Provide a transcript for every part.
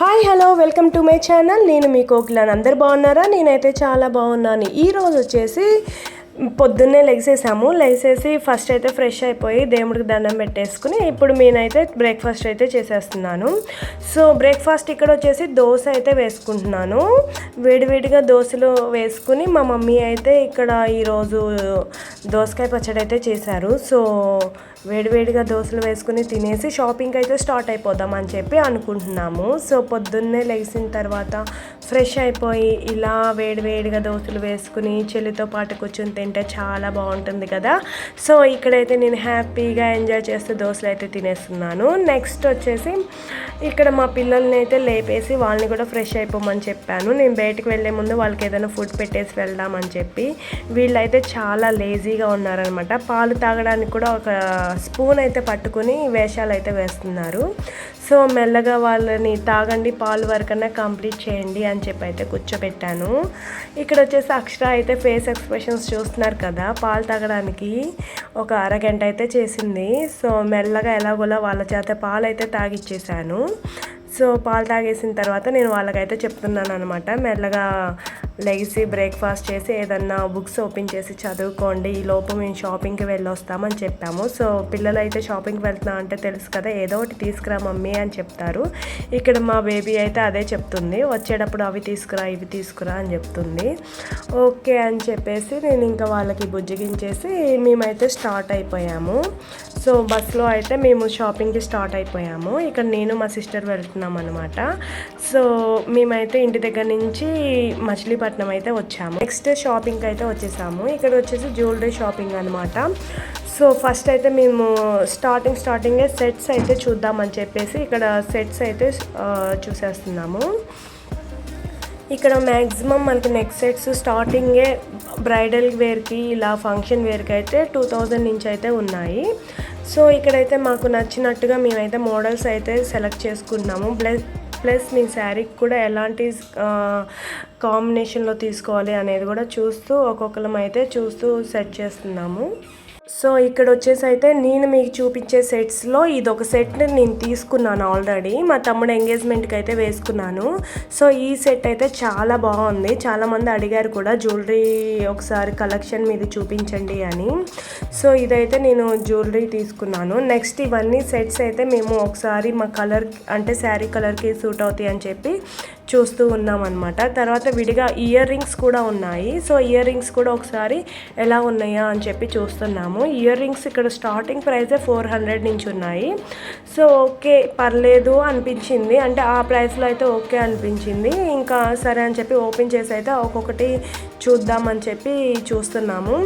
Hi hello welcome to my channel. నేను మీ కోకిలాన్. అందరు బాగున్నారా? నేనైతే చాలా బాగున్నాను. ఈరోజు వచ్చేసి పొద్దున్నే లెగ్సేసాము లెగ్సేసి ఫస్ట్ అయితే ఫ్రెష్ అయిపోయి దేవుడికి దండం పెట్టేసుకుని ఇప్పుడు నేనైతే బ్రేక్ఫాస్ట్ అయితే చేసేస్తున్నాను. సో బ్రేక్ఫాస్ట్ ఇక్కడ వచ్చేసి దోశ అయితే వేసుకుంటున్నాను. వేడివేడిగా దోశలు వేసుకుని మా మమ్మీ అయితే ఇక్కడ ఈరోజు దోసకాయ పచ్చడి అయితే చేశారు. సో వేడివేడిగా దోశలు వేసుకుని తినేసి షాపింగ్ అయితే స్టార్ట్ అయిపోదాం అని చెప్పి అనుకుంటున్నాము. సో పొద్దున్నే లేచిన తర్వాత ఫ్రెష్ అయిపోయి ఇలా వేడివేడిగా దోశలు వేసుకుని చెల్లితో పాటు కూర్చొని తింటే చాలా బాగుంటుంది కదా. సో ఇక్కడైతే నేను హ్యాపీగా ఎంజాయ్ చేస్తూ దోశలు అయితే తినేస్తున్నాను. నెక్స్ట్ వచ్చేసి ఇక్కడ మా పిల్లల్ని అయితే లేపేసి వాళ్ళని కూడా ఫ్రెష్ అయిపోమని చెప్పాను. నేను బయటకు వెళ్ళే ముందు వాళ్ళకి ఏదైనా ఫుడ్ పెట్టేసి వెళ్దామని చెప్పి వీళ్ళైతే చాలా లేజీగా ఉన్నారనమాట. పాలు తాగడానికి కూడా ఒక స్పూన్ అయితే పట్టుకుని వేషాలు అయితే వేస్తున్నారు. సో మెల్లగా వాళ్ళని తాగండి పాలు వరకన్నా కంప్లీట్ చేయండి అని చెప్పి అయితే కూర్చోబెట్టాను. ఇక్కడ వచ్చేసి అక్షర అయితే ఫేస్ ఎక్స్ప్రెషన్స్ చూస్తున్నాను. అంటున్నారు కదా పాలు తాగడానికి ఒక అరగంట అయితే చేసింది. సో మెల్లగా ఎలాగోలా వాళ్ళ చేత పాలు అయితే తాగిచ్చేసాను. సో పాలు తాగేసిన తర్వాత నేను వాళ్ళకైతే చెప్తున్నాను అనమాట మెల్లగా లెగిసి బ్రేక్ఫాస్ట్ చేసి ఏదన్నా బుక్స్ ఓపెన్ చేసి చదువుకోండి ఈ లోపు మేము షాపింగ్కి వెళ్ళి వస్తామని చెప్పాము. సో పిల్లలు అయితే షాపింగ్కి వెళ్తున్నా అంటే తెలుసు కదా ఏదో ఒకటి తీసుకురా మమ్మీ అని చెప్తారు. ఇక్కడ మా బేబీ అయితే అదే చెప్తుంది వచ్చేటప్పుడు అవి తీసుకురా ఇవి తీసుకురా అని చెప్తుంది. ఓకే అని చెప్పేసి నేను ఇంకా వాళ్ళకి బుజ్జగించేసి మేమైతే స్టార్ట్ అయిపోయాము. సో బస్లో అయితే మేము షాపింగ్కి స్టార్ట్ అయిపోయాము. ఇక్కడ నేను మా సిస్టర్ వెళ్తున్నాం అనమాట సో మేమైతే ఇంటి దగ్గర నుంచి మచిలీపట్నం అయితే వచ్చాము. నెక్స్ట్ షాపింగ్కి అయితే వచ్చేసాము. ఇక్కడ వచ్చేసి జ్యువెలరీ షాపింగ్ అనమాట సో ఫస్ట్ అయితే మేము స్టార్టింగ్ స్టార్టింగే సెట్స్ అయితే చూద్దామని చెప్పేసి ఇక్కడ సెట్స్ అయితే చూసేస్తున్నాము. ఇక్కడ మ్యాక్సిమం మనకి నెక్ సెట్స్ స్టార్టింగే బ్రైడల్ వేర్కి ఇలా ఫంక్షన్ వేర్కి అయితే టూ థౌజండ్ నుంచి అయితే ఉన్నాయి. సో ఇక్కడైతే మాకు నచ్చినట్టుగా మేమైతే మోడల్స్ అయితే సెలెక్ట్ చేసుకున్నాము. ప్లస్ ప్లస్ మీ శారీకి కూడా ఎలాంటి కాంబినేషన్లో తీసుకోవాలి అనేది కూడా చూస్తూ ఒక్కొక్కరం అయితే చూస్తూ సెట్ చేస్తున్నాము. సో ఇక్కడ వచ్చేసి అయితే నేను మీకు చూపించే సెట్స్లో ఇది ఒక సెట్ నేను తీసుకున్నాను ఆల్రెడీ. మా తమ్ముడు ఎంగేజ్మెంట్కి అయితే వేసుకున్నాను. సో ఈ సెట్ అయితే చాలా బాగుంది. చాలామంది అడిగారు కూడా జ్యువెలరీ ఒకసారి కలెక్షన్ మీద చూపించండి అని. సో ఇదైతే నేను జ్యువెలరీ తీసుకున్నాను. నెక్స్ట్ ఇవన్నీ సెట్స్ అయితే మేము ఒకసారి మా కలర్ అంటే శారీ కలర్కి సూట్ అవుతాయి అని చెప్పి చూస్తూ ఉన్నాం అనమాట తర్వాత విడిగా ఇయర్ రింగ్స్ కూడా ఉన్నాయి. సో ఇయర్ రింగ్స్ కూడా ఒకసారి ఎలా ఉన్నాయా అని చెప్పి చూస్తున్నాము. ఇయర్ రింగ్స్ ఇక్కడ స్టార్టింగ్ ప్రైసే ఫోర్ హండ్రెడ్ నుంచి ఉన్నాయి. సో ఓకే పర్లేదు అనిపించింది. అంటే ఆ ప్రైస్లో అయితే ఓకే అనిపించింది. ఇంకా సరే అని చెప్పి ఓపెన్ చేసి అయితే ఒక్కొక్కటి చూద్దామని చెప్పి చూస్తున్నాము.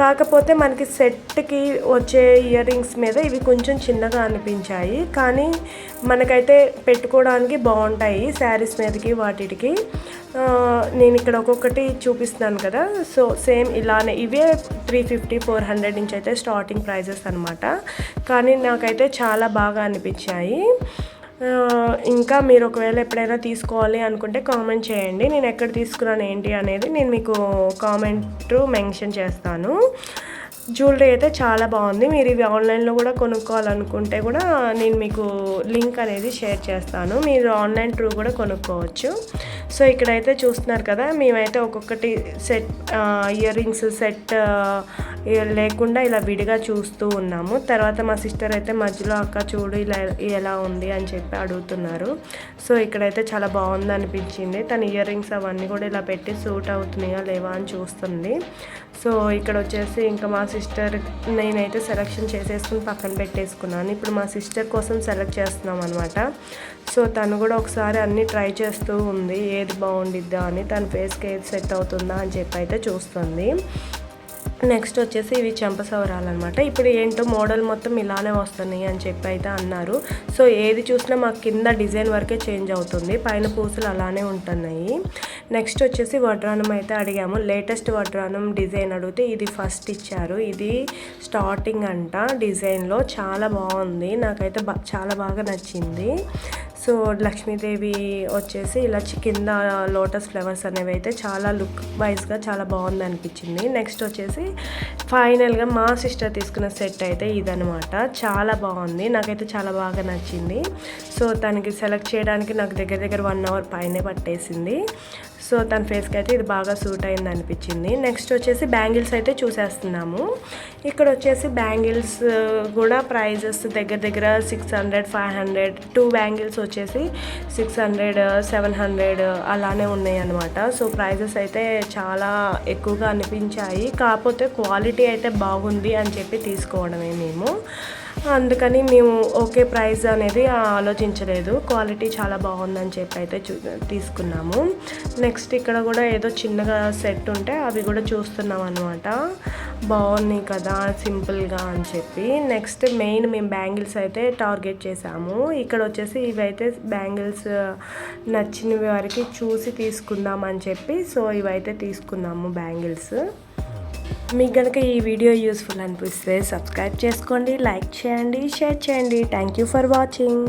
కాకపోతే మనకి సెట్కి వచ్చే ఇయర్ రింగ్స్ మీద ఇవి కొంచెం చిన్నగా అనిపించాయి. కానీ మనకైతే పెట్టుకోవడానికి బాగుంటాయి శారీస్ మీదకి వాటికి. నేను ఇక్కడ ఒక్కొక్కటి చూపిస్తున్నాను కదా. సో సేమ్ ఇలానే ఇవే త్రీ ఫిఫ్టీ ఫోర్ హండ్రెడ్ నుంచి అయితే స్టార్టింగ్ ప్రైజెస్ అనమాట కానీ నాకైతే చాలా బాగా అనిపించాయి. ఇంకా మీరు ఒకవేళ ఎప్పుడైనా తీసుకోవాలి అనుకుంటే కామెంట్ చేయండి. నేను ఎక్కడ తీసుకున్నాను ఏంటి అనేది నేను మీకు కామెంట్ మెన్షన్ చేస్తాను. జ్యువెలరీ అయితే చాలా బాగుంది. మీరు ఇవి ఆన్లైన్లో కూడా కొనుక్కోవాలనుకుంటే కూడా నేను మీకు లింక్ అనేది షేర్ చేస్తాను. మీరు ఆన్లైన్ త్రూ కూడా కొనుక్కోవచ్చు. సో ఇక్కడైతే చూస్తున్నారు కదా మేమైతే ఒక్కొక్కటి సెట్ ఇయర్ రింగ్స్ సెట్ లేకుండా ఇలా విడిగా చూస్తూ ఉన్నాము. తర్వాత మా సిస్టర్ అయితే మధ్యలో అక్క చూడు ఇలా ఎలా ఉంది అని చెప్పి అడుగుతున్నారు. సో ఇక్కడైతే చాలా బాగుంది అనిపించింది. తన ఇయర్ రింగ్స్ అవన్నీ కూడా ఇలా పెట్టి సూట్ అవుతున్నాయా లేవా అని చూస్తుంది. సో ఇక్కడ వచ్చేసి ఇంకా మా సిస్టర్ నేనైతే సెలెక్షన్ చేసేసుకుని పక్కన పెట్టేసుకున్నాను. ఇప్పుడు మా సిస్టర్ కోసం సెలెక్ట్ చేస్తున్నాం అనమాట సో తను కూడా ఒకసారి అన్నీ ట్రై చేస్తూ ఉంది. ఏది బాగుండిద్దా అని తన ఫేస్కి ఏది సెట్ అవుతుందా అని చెప్పి అయితే చూస్తుంది. నెక్స్ట్ వచ్చేసి ఇవి చెంపసవరాలు అనమాట ఇప్పుడు ఏంటో మోడల్ మొత్తం ఇలానే వస్తున్నాయి అని చెప్పి అయితే అన్నారు. సో ఏది చూసినా మాకు కింద డిజైన్ వరకే చేంజ్ అవుతుంది. పైన పూసలు అలానే ఉంటున్నాయి. నెక్స్ట్ వచ్చేసి వడ్రానం అయితే అడిగాము. లేటెస్ట్ వడ్రానం డిజైన్ అడిగితే ఇది ఫస్ట్ ఇచ్చారు. ఇది స్టార్టింగ్ అంట. డిజైన్లో చాలా బాగుంది. నాకైతే బా చాలా బాగా నచ్చింది. సో లక్ష్మీదేవి వచ్చేసి ఇలా కింద లోటస్ ఫ్లవర్స్ అనేవి అయితే చాలా లుక్ వైజ్గా చాలా బాగుంది అనిపించింది. నెక్స్ట్ వచ్చేసి ఫైనల్గా మా సిస్టర్ తీసుకున్న సెట్ అయితే ఇదనమాట చాలా బాగుంది. నాకైతే చాలా బాగా నచ్చింది. సో తనకి సెలెక్ట్ చేయడానికి నాకు దగ్గర దగ్గర వన్ అవర్ పైనే పట్టేసింది. సో తన ఫేస్కి అయితే ఇది బాగా సూట్ అయింది అనిపించింది నెక్స్ట్ వచ్చేసి బ్యాంగిల్స్ అయితే చూసేస్తున్నాము. ఇక్కడ వచ్చేసి బ్యాంగిల్స్ కూడా ప్రైజెస్ దగ్గర దగ్గర six hundred five hundred two bangles వచ్చేసి సిక్స్ హండ్రెడ్ సెవెన్ హండ్రెడ్ అలానే ఉన్నాయి అనమాట సో ప్రైజెస్ అయితే చాలా ఎక్కువగా అనిపించాయి. కాకపోతే క్వాలిటీ అయితే బాగుంది అని చెప్పి తీసుకోవడమే మేము. అందుకని మేము ఓకే ప్రైస్ అనేది ఆలోచించలేదు. క్వాలిటీ చాలా బాగుందని చెప్పి అయితే చూ తీసుకున్నాము. నెక్స్ట్ ఇక్కడ కూడా ఏదో చిన్నగా సెట్ ఉంటే అవి కూడా చూస్తున్నాం అనమాట బాగున్నాయి కదా సింపుల్గా అని చెప్పి. నెక్స్ట్ మెయిన్ మేము బ్యాంగిల్స్ అయితే టార్గెట్ చేసాము ఇక్కడ వచ్చేసి ఇవైతే బ్యాంగిల్స్ నచ్చిన వారికి చూసి తీసుకుందాం అని చెప్పి సో ఇవైతే తీసుకున్నాము బ్యాంగిల్స్. మీకు కనుక ఈ వీడియో యూస్ఫుల్ అనిపిస్తే సబ్స్క్రైబ్ చేసుకోండి లైక్ చేయండి షేర్ చేయండి. Thank you for watching